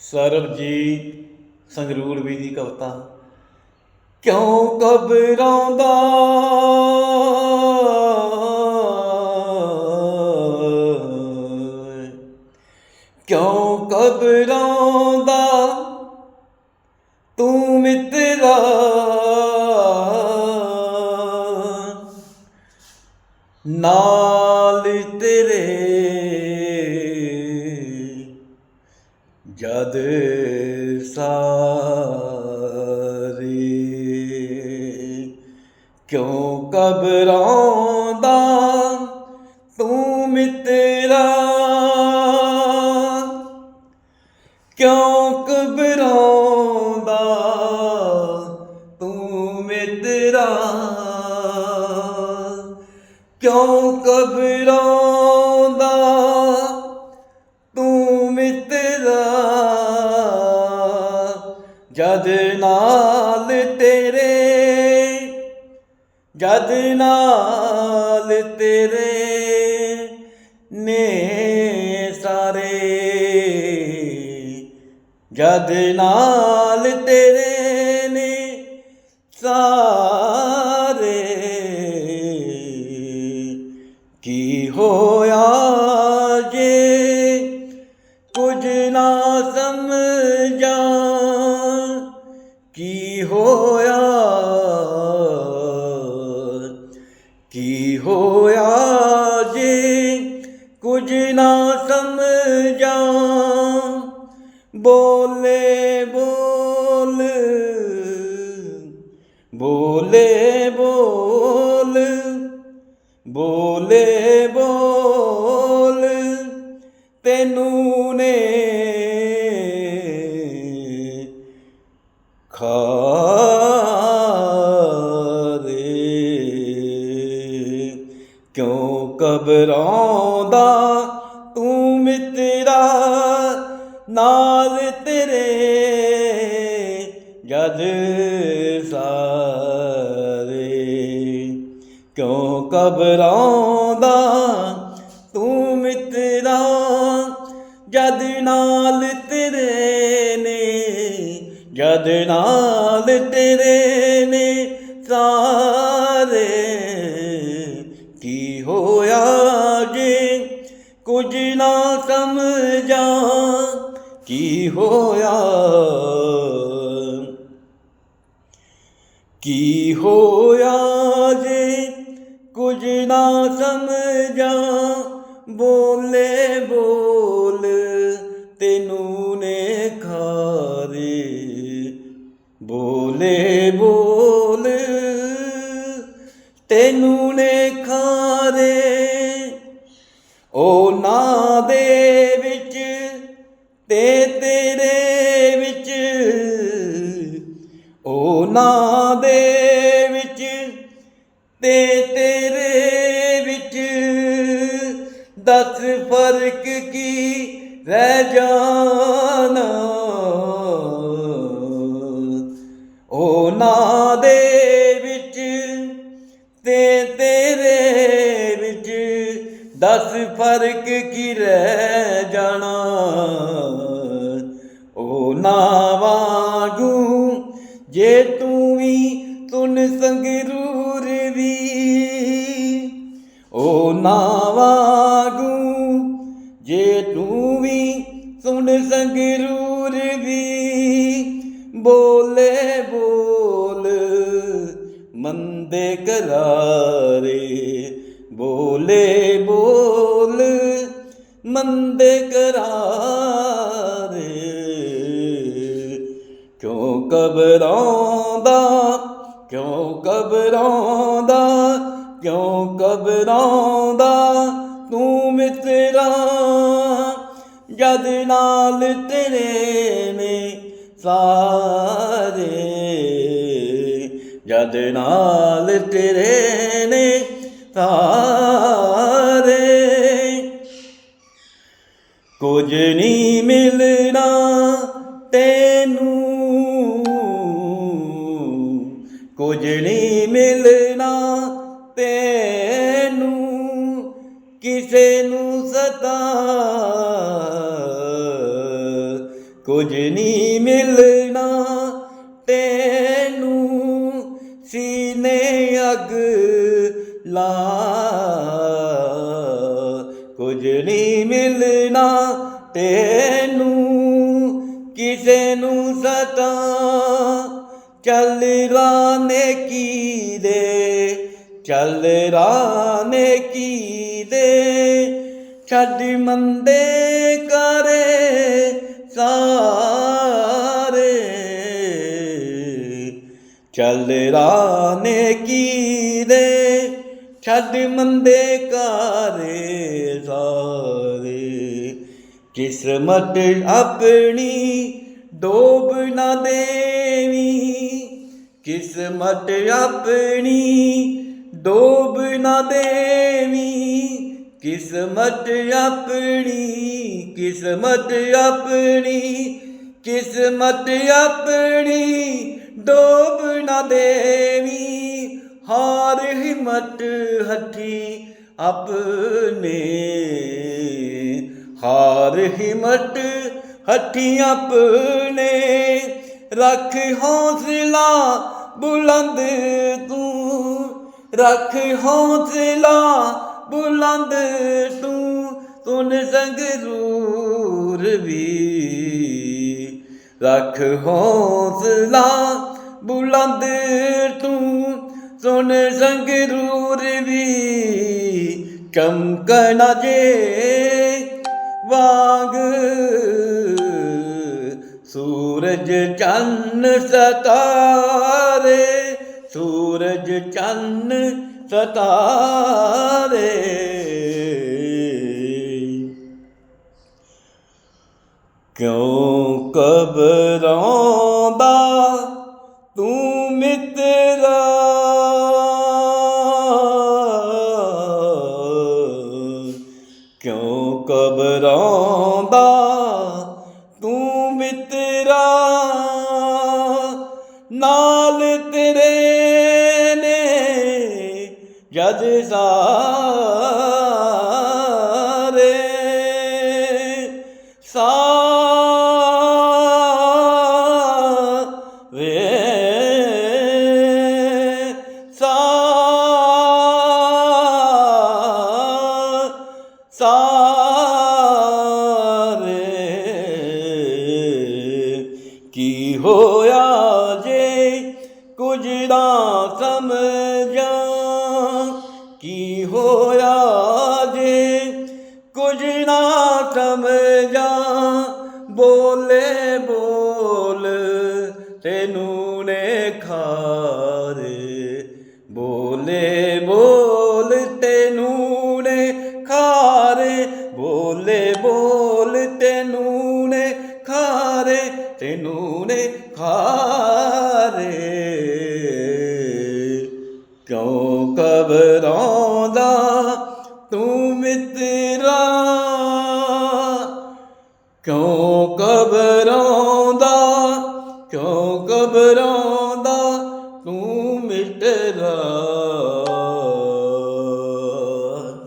ਸਰਬਜੀਤ ਸੰਗਰੂਰ ਵੀ ਦੀ ਕਵਿਤਾ। ਕਿਉਂ ਘਬਰਾਉਂਦਾ? ਕਿਉਂ ਘਬਰਾਉਂਦਾ? ਤੂੰ ਮਿੱਤਰਾ ਨਾ ਸਾਰੇ ਕਿਉਂ ਘਬਰਾਉਂਦਾ ਤੂੰ ਮਿੱਤਰਾ? ਕਿਉਂ ਘਬਰਾਉਂਦਾ ਤੂੰ ਮਿੱਤਰਾ? ਕਿਉਂ ਘਬਰਾਉਂਦਾ ਜਦ ਨਾਲ ਤੇਰੇ ਨੇ ਸਾਰੇ ਜਦ ਨਾਲ ਤੇਰੇ ਕੀ ਹੋਇਆ ਜੇ ਕੁਝ ਨਾ ਸਮਝਾਂ? ਬੋਲੇ ਬੋਲ ਬੋਲੇ ਬੋਲ ਬੋਲੇ ਬੋਲ ਤੈਨੂੰ ਘਬਰਾਉਂਦਾ ਤੂੰ ਮਿੱਤਰਾ, ਨਾਲ ਤੇਰੇ ਜਦ ਸਾਰੇ। ਕਿਉਂ ਘਬਰਾਉਂਦਾ, ਤੂੰ ਮਿੱਤਰਾ, ਜਦ ਨਾਲ ਤੇਰੇ ਨੇ, ਜਦ ਨਾਲ ਤੇਰੇ ਸਮਝਾਂ ਕੀ ਹੋਇਆ? ਕੀ ਹੋਇਆ? ਤੇਰੇ ਵਿੱਚ ਉਹ ਨਾ ਦੇ ਵਿੱਚ ਤੇ ਤੇਰੇ ਵਿੱਚ ਦਸ ਫ਼ਰਕ ਕੀ ਰਹਿ ਜਾਣਾ? ਉਹ ਨਾ ਦੇ ਵਿੱਚ ਤੇ ਤੇਰੇ ਵਿੱਚ ਦਸ ਫ਼ਰਕ ਕੀ ਰਹਿ ਜਾਣਾ? ਨਾ ਵਾਂਗੂ ਜੇ ਤੂੰ ਵੀ ਤੁਨ ਸੰਗਰੂਰ ਵੀ। ਉਹ ਨਾ ਵਾਗੂ ਜੇ ਤੂੰ ਵੀ ਸੁਣ ਸੰਗਰੂਰ ਵੀ। ਬੋਲੇ ਬੋਲ, ਮੰਦੇ ਕਰਾਰੇ। ਬੋਲੇ ਬੋਲ, ਮੰਦੇ ਕਰਾਰੇ। ਕਿਉਂ ਕਿਉਂ ਘਬਰਾਉਂਦਾ ਕਿਉਂ ਘਬਰਾਉਂਦਾ ਤੂੰ ਮਿੱਤਰਾ, ਜਦ ਨਾਲ ਤੇਰੇ ਨੇ ਸਾਰੇ, ਜਦ ਨਾਲ ਤੇਰੇ ਨੇ ਸਾਰੇ। ਕੁਝ ਨਹੀਂ ਤੈਨੂੰ ਕਿਸੇ ਨੂੰ ਸਤਾ ਕੁਝ ਨਹੀਂ ਮਿਲਣਾ। ਤੈਨੂੰ ਸੀਨੇ ਅਗ ਲਾ ਕੁਝ ਨਹੀਂ ਮਿਲਣਾ। ਤੈਨੂੰ ਕਿਸੇ ਨੂੰ ਸਤਾ ਚੱਲ ਰਾਨੇ ਕੀ ਦੇ ਚੱਲ ਰਾਨੇ ਕੀ ਦੇ? ਛੱਡ ਮੰਦੇ ਕਰੇ ਸਾਰੇ। ਚੱਲ ਰਾਨੇ ਕੀ ਦੇ? ਛੱਡ ਮੰਦੇ ਕਾਰੇ ਸਾਰੇ। ਕਿਸਮਤ ਆਪਣੀ ਡੋਬ ਨਾ ਦੇਵੀ ਕਿਸਮਤ ਆਪਣੀ ਡੋਬ ਨਾ ਦੇਵੀ, ਕਿਸਮਤ ਆਪਣੀ ਕਿਸਮਤ ਆਪਣੀ ਕਿਸਮਤ ਆਪਣੀ, ਡੋਬ ਨਾ ਦੇਵੀ। ਹਾਰ ਹਿੰਮਤ ਹੱਥੀ ਆਪਣੇ, ਹਾਰ ਹਿੰਮਤ ਹੱਥੀ ਆਪਣੇ। ਰੱਖ ਹੌਸਲਾ ਬੁਲੰਦ ਤੂੰ ਰੱਖ ਹੌਸਲਾ ਬੁਲੰਦ ਤੂੰ ਤੁਨ ਸੰਗਰੂਰ ਵੀ। ਰੱਖ ਹੌਸਲਾ ਬੁਲੰਦ ਤੂੰ ਸੁਨ ਸੰਗਰੂਰ ਵੀ। ਚਮਕਣਾ ਜੇ ਵਾਂਗ ਸੂਰਜ ਚੰਨ ਸਤਾਰੇ। ਸੂਰਜ ਚੰਨ ਸਤਾਰੇ ਕਿਉਂ ਕਬਰਾਂ ਦਾ ਤੂੰ ਮਿੱਤਰਾ? ਕਿਉਂ ਕਬਰਾਂ ਦਾ ਤੂੰ ਮਿੱਤਰਾ? ਨਾਲ ਤੇਰੇ ਜਦ ਸਾਰੇ ਸਾਰੇ ਸਾ ਸਾਰੇ ਕੀ ਹੋਇਆ ਜੇ ਕੁਝ ਨਾ ਸਮਝਾਂ ਹੋਇਆ ਜੇ। ਕੁਝ ਨਾ ਸਮਝਾਂ ਬੋਲੇ ਬੋਲ ਤੈਨੂੰ ਨੇ ਖਾਰੇ। ਬੋਲੇ ਬੋਲ ਕਬਰਾਂ ਤੂੰ ਮਿੱਤਰਾ। ਕਿਉਂ ਕਬਰਾਂ ਕਿਉਂ ਕਬਰਾਂ